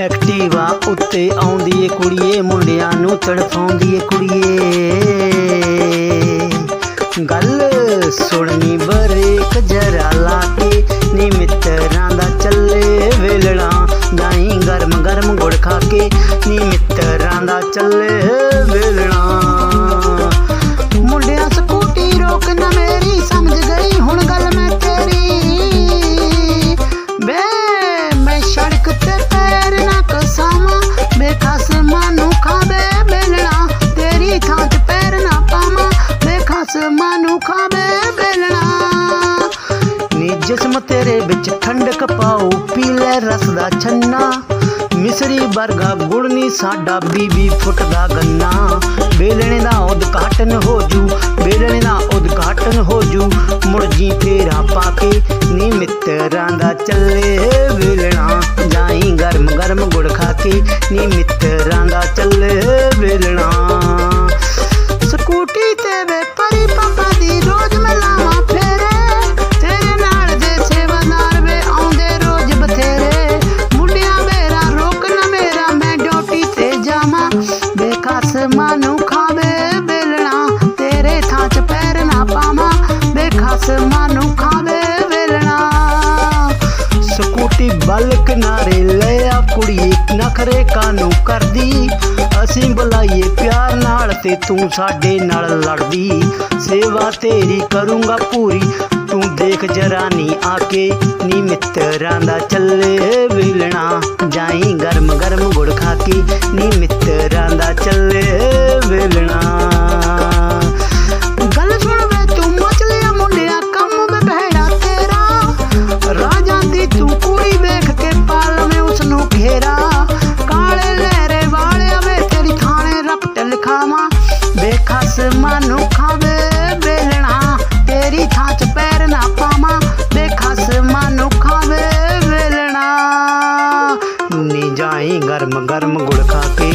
Activa ਉੱਤੇ ਆਉਂਦੀ ਏ ਕੁੜੀਏ, ਮੁੰਡਿਆਂ ਨੂੰ ਤੜਫਾਉਂਦੀ ਏ ਕੁੜੀਏ। ਗੱਲ ਸੁਣਨੀ ਬਰੇਕ ਜਰਾ ਲਾ ਕੇ, ਨੀ ਮਿੱਤਰਾਂ ਦਾ ਚੱਲੇ ਵੇਲਣਾ ਜਾਈ ਗਰਮ ਗਰਮ ਗੁੜ ਖਾ ਕੇ, ਨੀ ਮਿੱਤਰਾਂ ਦਾ ਚੱਲੇ ਬੇਖਸ ਮਾਨੂੰ ਖਾਵੇ ਬੇਲਣਾ, ਨੀ ਜਿਸਮ ਤੇਰੇ ਵਿੱਚ ਠੰਡਕ ਪਾਉ ਪੀ ਲੈ ਰਸ ਦਾ ਛੰਨਾ। ਮਿਸਰੀ ਵਰਗਾ ਗੁੜ ਸਾਡਾ ਬੀਬੀ ਫੁੱਟ ਗੰਨਾ। ਵੇਲਣੇ ਦਾ ਉਦਘਾਟਨ ਹੋ ਜੂ ਵੇਲਣੇ ਦਾ ਉਦਘਾਟਨ ਹੋ ਜੂ। ਮੁੜ ਜੀ ਫੇਰਾ ਪਾ ਕੇ ਨੀ ਮਿੱਤਰਾਂ ਦਾ ਚੱਲੇ ਵੇਲਣਾ। ਜਾਈ ਗਰਮ ਗਰਮ ਗੁੜ ਖਾ ਕੇ ਨੀ ਮਿੱਤਰਾਂ ਦਾ ਚੱਲੇ ਬੇਖਸ ਮਾਨੂੰ ਖਾਵੇ ਬੇਲਣਾ ਤੇਰੇ ਥਾਂ 'ਚ ਪੈਰ ਨਾ ਪਾਵਾਂ। ਬੇਖਸ ਮਾਨੂੰ ਖਾਵੇ ਬੇਲਣਾ ਸਕੂਟੀ ਬਲ ਕਿਨਾਰੇ ਲੈ ਆ ਕੁੜੀ, ਨਖਰੇ ਕਾਨੂੰ ਕਰਦੀ। ਅਸੀਂ ਬੁਲਾਈਏ ਪਿਆਰ ਨਾਲ ਤੇ ਤੂੰ ਸਾਡੇ ਨਾਲ ਲੜਦੀ। ਸੇਵਾ ਤੇਰੀ ਕਰੂੰਗਾ ਪੂਰੀ ਤੂੰ ਜਰਾ ਨੀ ਆ ਨੀ ਮਿੱਤਰਾਂ ਦਾ ਚੱਲੇ ਵੇਲਣਾ। ਜਾਈ ਗਰਮ ਗਰਮ ਗੁੜ ਖਾ ਕੇ ਨੀ ਮਿੱਤਰਾਂ ਦਾ ਚੱਲੇ ਵੇਲਣਾ। ਗੱਲ ਸੁਣ ਵੇ ਤੂੰ ਮਚਲਿਆ ਮੁੰਡਿਆ, ਕੰਮ ਵੇ ਬਹਿੜਾ ਤੇਰਾ। ਰਾਜਾ ਦੀ ਤੂੰ ਕੁੜੀ ਵੇਖ ਕੇ ਪਾਲਵੇਂ ਉਸ ਨੂੰ ਘੇਰਾ। ਕਾਲੇ ਲਹਿਰੇ ਵਾਲਿਆ ਵੇ ਤੇਰੀ ਥਾਣੇ ਰਪਟ ਲਿਖਾਵਾਂ। ਬੇਖਸ ਮਾਨੂੰ ਵੇਲਣਾ ਗਰਮ ਗਰਮ ਗੁੜ ਖਾ ਕੇ